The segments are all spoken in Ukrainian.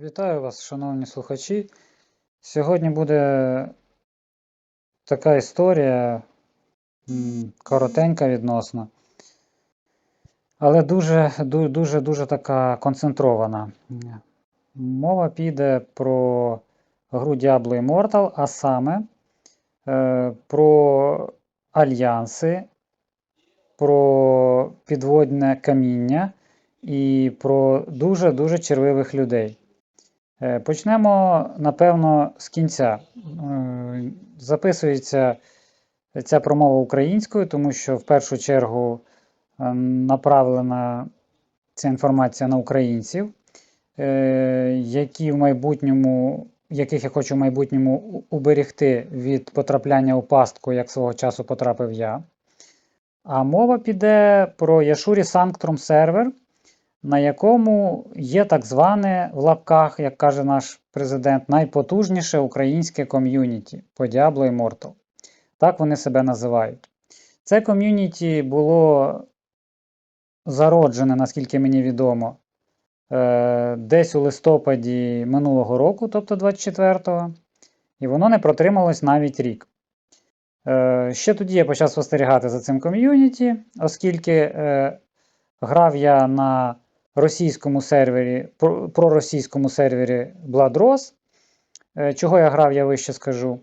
Вітаю вас, шановні слухачі. Сьогодні буде така історія, коротенька відносно, але дуже, ду- дуже, дуже така концентрована. Мова піде про гру Diablo Immortal, а саме е, про альянси, про підводне каміння і про дуже-дуже червивих людей. Е, Почнемо, напевно, з кінця. Е, Записується ця промова українською, тому що в першу чергу е, направлена ця інформація на українців, які в майбутньому, яких я хочу в майбутньому уберегти від потрапляння у пастку, як свого часу потрапив я. А мова піде про Яшурі Санктрум сервер, на якому є так зване в лапках, як каже наш президент, найпотужніше українське ком'юніті по Diablo Immortal. Так вони себе називають. Це ком'юніті було зароджене, наскільки мені відомо, е, десь у листопаді минулого року, тобто 24-го, і воно не протрималось навіть рік. Е, Ще тоді я почав спостерігати за цим ком'юніті, оскільки е, грав я на російському сервері, про- проросійському сервері Bloodrose. Е, Чого я грав, я вище скажу,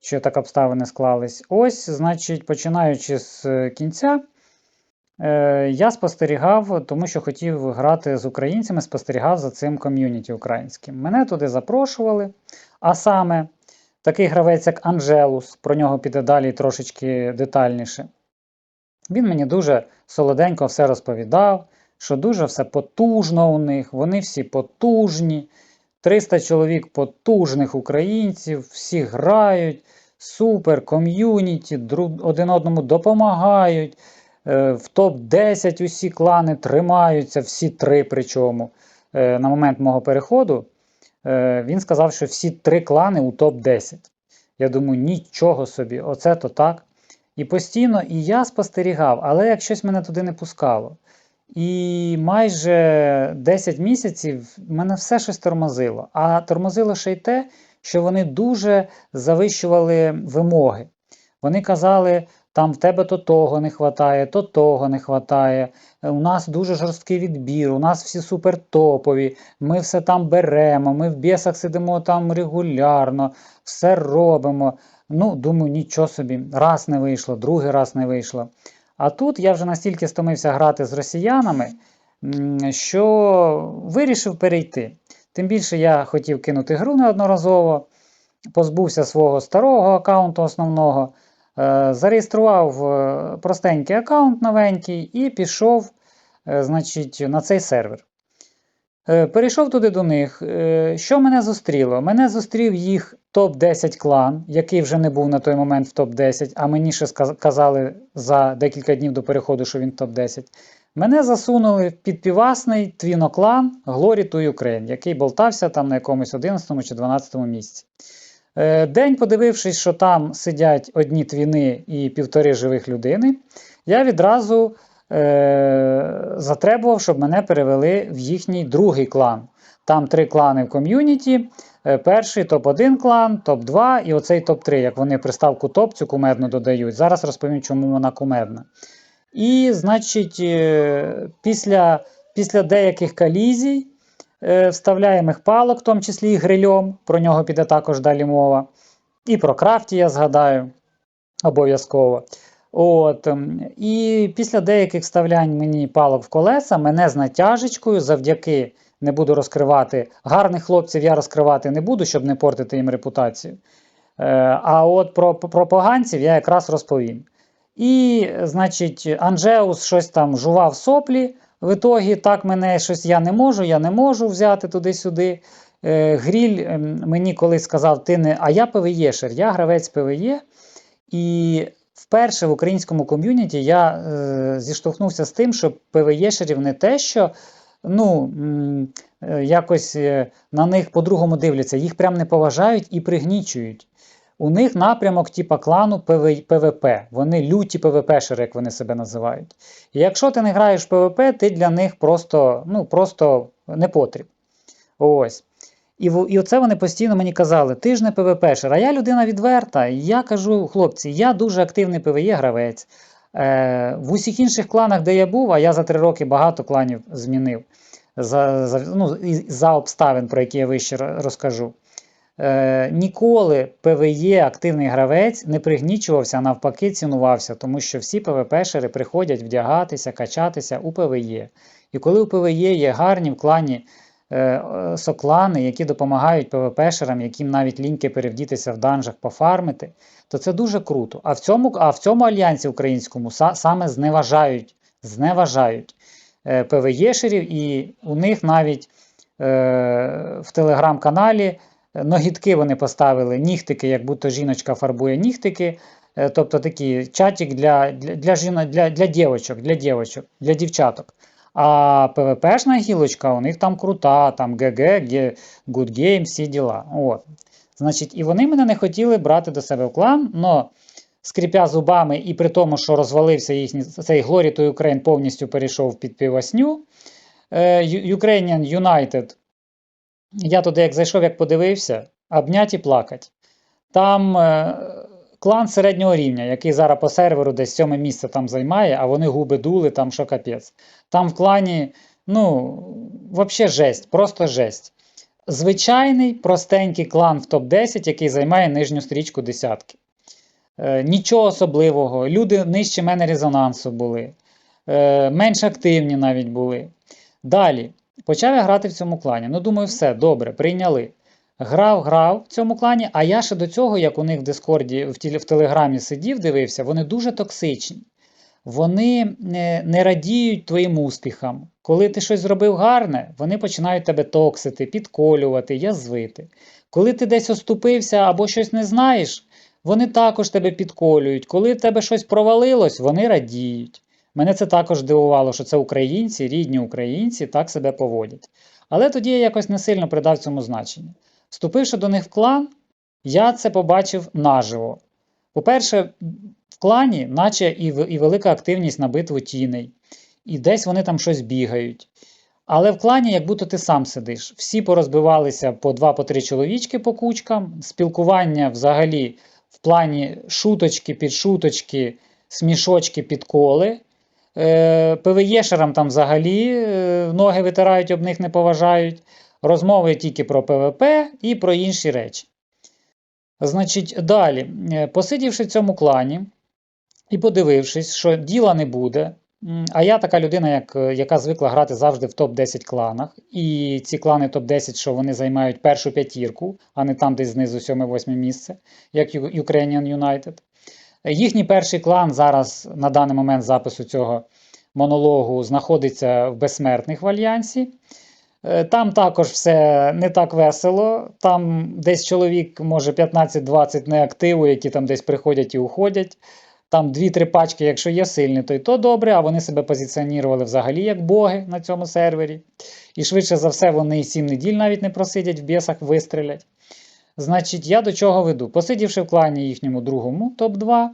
що так обставини склались. Ось, значить, починаючи з е, кінця, е, я спостерігав, тому що хотів грати з українцями, спостерігав за цим ком'юніті українським. Мене туди запрошували, а саме такий гравець, як Анжелус, про нього піде далі трошечки детальніше. Він мені дуже солоденько все розповідав, що дуже все потужно у них, вони всі потужні. 300 чоловік потужних українців, всі грають, супер, ком'юніті, один одному допомагають. е, В топ-10 усі клани тримаються, всі три причому. Е, На момент мого переходу е, він сказав, що всі три клани у топ-10. Я думаю, нічого собі, оце то так. І постійно і я спостерігав, але як щось мене туди не пускало. І майже 10 місяців мене все щось тормозило. А тормозило ще й те, що вони дуже завищували вимоги. Вони казали, там в тебе то того не вистачає, то того не вистачає. У нас дуже жорсткий відбір, у нас всі супертопові, ми все там беремо, ми в бісах сидимо там регулярно, все робимо. Ну, думаю, нічого собі, раз не вийшло, другий раз не вийшло. А тут я вже настільки стомився грати з росіянами, що вирішив перейти. Тим більше я хотів кинути гру неодноразово, позбувся свого старого аккаунту основного, е, зареєстрував е, простенький аккаунт новенький і пішов е, значить, на цей сервер. Е, Перейшов туди до них. Е, Що мене зустріло? Мене зустрів їх топ-10 клан, який вже не був на той момент в топ-10, а мені ще сказ- казали за декілька днів до переходу, що він топ-10. Мене засунули в підпівасний твіноклан Glory to Ukraine, який болтався там на якомусь 11 чи 12 місці. Е, День, подивившись, що там сидять одні твіни і півтори живих людини, я відразу е, затребував, щоб мене перевели в їхній другий клан. Там три клани в ком'юніті. Е, Перший топ-1 клан, топ-2 і оцей топ-3, як вони приставку топ цю кумедну додають. Зараз розповім, чому вона кумедна. І, значить, е, після, після деяких колізій, е, вставляємих палок, в тому числі і грильом, про нього піде також далі мова. І про крафті я згадаю обов'язково. От, ем, і після деяких вставлянь мені палок в колеса, мене з натяжечкою завдяки не буду розкривати. Гарних хлопців я розкривати не буду, щоб не портити їм репутацію. Е, а от про, про поганців я якраз розповім. І, значить, Анжеус щось там жував соплі. В ітогі так мене щось я не можу, я не можу взяти туди-сюди. Е, Гріль ем, мені колись сказав, ти не. А я ПВЄшер, я гравець ПВЄ. І вперше в українському ком'юніті я е, зіштовхнувся з тим, що ПВЄшерів не те, що ну, е, якось е, на них по-другому дивляться, їх прям не поважають і пригнічують. У них напрямок типа клану ПВ, ПВП. Вони люті ПВПшери, як вони себе називають. І якщо ти не граєш в ПВП, ти для них просто, ну, просто не потріб. Ось. І, і оце вони постійно мені казали: ти ж не ПВПшер, а я людина відверта. Я кажу, хлопці, я дуже активний ПВЄ гравець. Е, в усіх інших кланах, де я був, а я за три роки багато кланів змінив за, за, ну, за обставин, про які я вище розкажу. Е, ніколи ПВЄ активний гравець не пригнічувався, а навпаки, цінувався, тому що всі ПВПшери приходять вдягатися, качатися у ПВЄ. І коли у ПВЄ є гарні в клані соклани, які допомагають ПВПшерам, яким навіть ліньки перевдітися в данжах, пофармити, то це дуже круто. А в цьому, а в цьому альянсі українському са- саме зневажають, зневажають е, ПВЄшерів, і у них навіть е, в телеграм-каналі ногітки вони поставили, нігтики, як будто жіночка фарбує нігтики. е, Тобто такий чатик для, для, для, для, для для дівчаток. А ПВПшна гілочка у них там крута, там ГГ, Good Game, всі діла. От. Значить, і вони мене не хотіли брати до себе в клан, но скріпя зубами, і при тому, що розвалився їхній цей Glory to Ukraine повністю перейшов під півосню. Е, Ukrainian United. Я туди, як зайшов, як подивився, обнять і плакать. Там е, клан середнього рівня, який зараз по серверу десь сьоме місце там займає, а вони губи дули, там що капець. Там в клані, ну, взагалі жесть, просто жесть. Звичайний простенький клан в топ-10, який займає нижню стрічку десятки. Е, нічого особливого. Люди нижче мене резонансу були, е, менш активні навіть були. Далі. Почав я грати в цьому клані. Ну, думаю, все, добре, прийняли. Грав, грав в цьому клані, а я ще до цього, як у них в Дискорді, в, в Телеграмі сидів, дивився, вони дуже токсичні. Вони не, не радіють твоїм успіхам. Коли ти щось зробив гарне, вони починають тебе токсити, підколювати, язвити. Коли ти десь оступився або щось не знаєш, вони також тебе підколюють. Коли в тебе щось провалилось, вони радіють. Мене це також дивувало, що це українці, рідні українці так себе поводять. Але тоді я якось не сильно придав цьому значення. Вступивши до них в клан, я це побачив наживо. По-перше, в клані, наче і, і велика активність на битву тіней, і десь вони там щось бігають. Але в клані, як будто ти сам сидиш. Всі порозбивалися по два, по три чоловічки по кучкам, спілкування взагалі в плані шуточки, підшуточки, смішочки, підколи. Е, ПВЄшерам там взагалі е, ноги витирають, об них не поважають. Розмови тільки про ПВП і про інші речі. Значить, далі, е, посидівши в цьому клані і подивившись, що діла не буде. А я така людина, як, е, яка звикла грати завжди в топ-10 кланах. І ці клани топ-10, що вони займають першу п'ятірку, а не там десь знизу 7-8 місце, як Ukrainian United. Е, Їхній перший клан зараз на даний момент запису цього монологу знаходиться в безсмертних в Альянсі. Е, Там також все не так весело. Там десь чоловік, може 15-20 неактиву, які там десь приходять і уходять. Там 2-3 пачки, якщо є сильні, то й то добре, а вони себе позиціонували взагалі як боги на цьому сервері. І швидше за все, вони 7 неділь навіть не просидять в бісах, вистрілять. Значить, я до чого веду? Посидівши в клані їхньому другому, топ-2,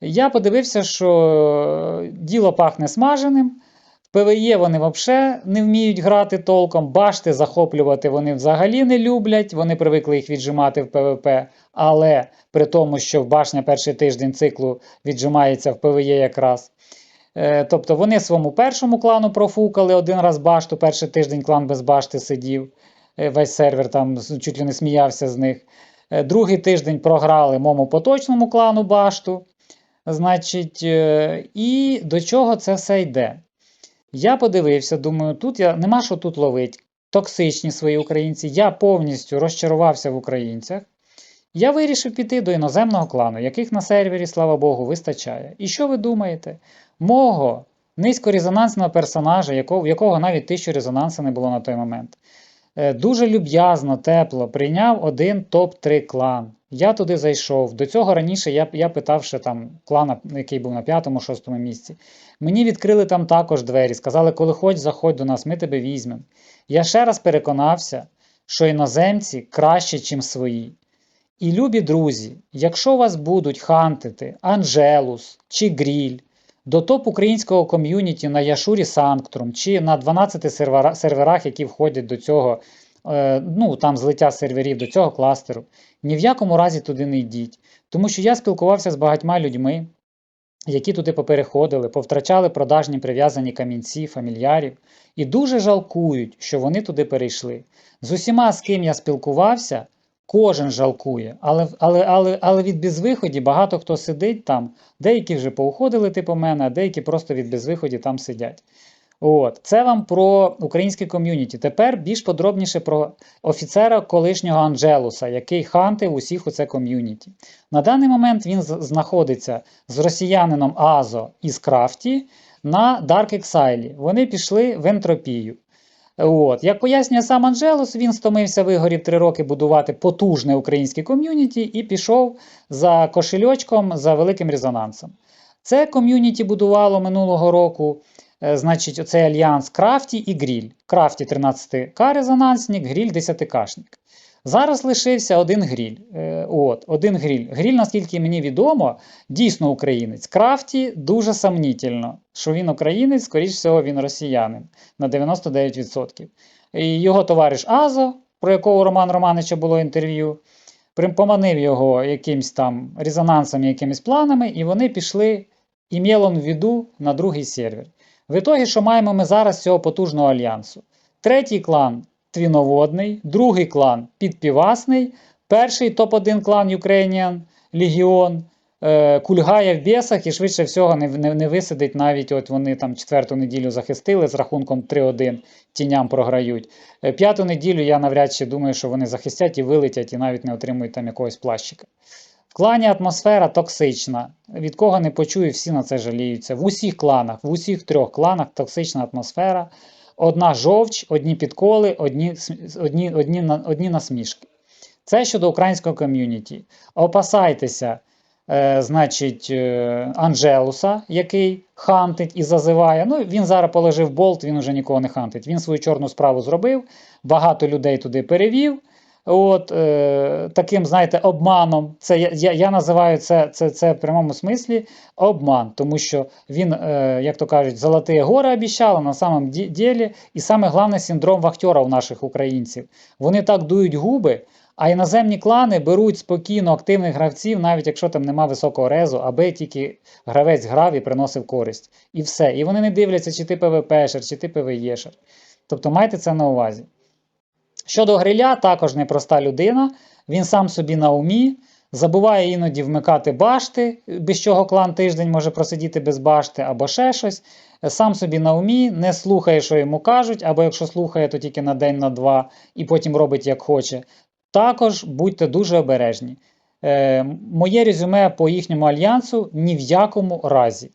я подивився, що діло пахне смаженим. В ПВЕ вони взагалі не вміють грати толком, башти захоплювати вони взагалі не люблять, вони привикли їх віджимати в ПВП, але при тому, що в башня перший тиждень циклу віджимається в ПВЕ якраз. Е, Тобто вони своєму першому клану профукали один раз башту, перший тиждень клан без башти сидів, е, весь сервер там чуть ли не сміявся з них. Е, Другий тиждень програли моєму поточному клану башту. Значить, і до чого це все йде? Я подивився, думаю, тут я нема що тут ловить. Токсичні свої українці. Я повністю розчарувався в українцях. Я вирішив піти до іноземного клану, яких на сервері, слава Богу, вистачає. І що ви думаєте? Мого низькорезонансного персонажа, в якого навіть тисячу резонансу не було на той момент, е, дуже люб'язно, тепло прийняв один топ-3 клан. Я туди зайшов. До цього раніше я, я питав ще там клана, який був на п'ятому-шостому місці. Мені відкрили там також двері, сказали, коли хоч, заходь до нас, ми тебе візьмемо. Я ще раз переконався, що іноземці краще, ніж свої. І любі друзі, якщо вас будуть хантити Анжелус чи Гріль до топ українського ком'юніті на Яшурі Санктрум чи на 12 серверах, які входять до цього ну, там злиття серверів до цього кластеру. Ні в якому разі туди не йдіть. Тому що я спілкувався з багатьма людьми, які туди попереходили, повтрачали продажні прив'язані камінці, фамільярів, і дуже жалкують, що вони туди перейшли. З усіма, з ким я спілкувався, кожен жалкує, але, але, але, але від безвиході багато хто сидить там, деякі вже поуходили, типу мене, а деякі просто від безвиході там сидять. От, це вам про українське ком'юніті. Тепер більш подробніше про офіцера колишнього Анджелуса, який хантив усіх у це ком'юніті. На даний момент він знаходиться з росіянином Азо із Крафті на Dark Exile. Вони пішли в ентропію. От. Як пояснює сам Анджелус, він стомився вигорів три роки будувати потужне українське ком'юніті і пішов за кошельочком за великим резонансом. Це ком'юніті будувало минулого року, значить, оцей альянс Крафті і Гріль. Крафті 13К резонансник, Гріль 10Кшник. Зараз лишився один гріль. Е, от, один гріль. Гріль, наскільки мені відомо, дійсно українець. Крафті дуже сомнітельно, що він українець, скоріш всього, він росіянин на 99%. І його товариш Азо, про якого Роман Романича було інтерв'ю, прим- поманив його якимсь там резонансами, якимись планами, і вони пішли ім'єлом в віду на другий сервер. В ітогі, що маємо ми зараз з цього потужного альянсу? Третій клан твіноводний, другий клан підпівасний, перший топ-1 клан Ukrainian е, кульгає в бісах і швидше всього не, не, не висидить навіть от вони там четверту неділю захистили з рахунком 3-1 тіням програють. Е, П'яту неділю я навряд чи думаю, що вони захистять і вилетять, і навіть не отримують там якогось плащика. В клані атмосфера токсична. Від кого не почую, всі на це жаліються. В усіх кланах, в усіх трьох кланах токсична атмосфера. Одна жовч, одні підколи, одні, одні, одні, одні насмішки. Це щодо українського ком'юніті. Опасайтеся, е, значить, е, Анджелуса, який хантить і зазиває. Ну, він зараз положив болт, він уже нікого не хантить. Він свою чорну справу зробив, багато людей туди перевів. От е, таким, знаєте, обманом. Це я, я, називаю це, це, це в прямому смислі обман, тому що він, е, як то кажуть, золоті гори обіцяв, а на самом ділі, і саме головне синдром вахтера у наших українців. Вони так дують губи, а іноземні клани беруть спокійно активних гравців, навіть якщо там нема високого резу, аби тільки гравець грав і приносив користь. І все. І вони не дивляться, чи ти ПВПшер, чи ти ПВЄшер. Тобто майте це на увазі. Щодо гриля, також непроста людина. Він сам собі на умі, забуває іноді вмикати башти, без чого клан тиждень може просидіти без башти або ще щось. Сам собі на умі, не слухає, що йому кажуть, або якщо слухає, то тільки на день, на два, і потім робить як хоче. Також будьте дуже обережні. Е, моє резюме по їхньому альянсу ні в якому разі.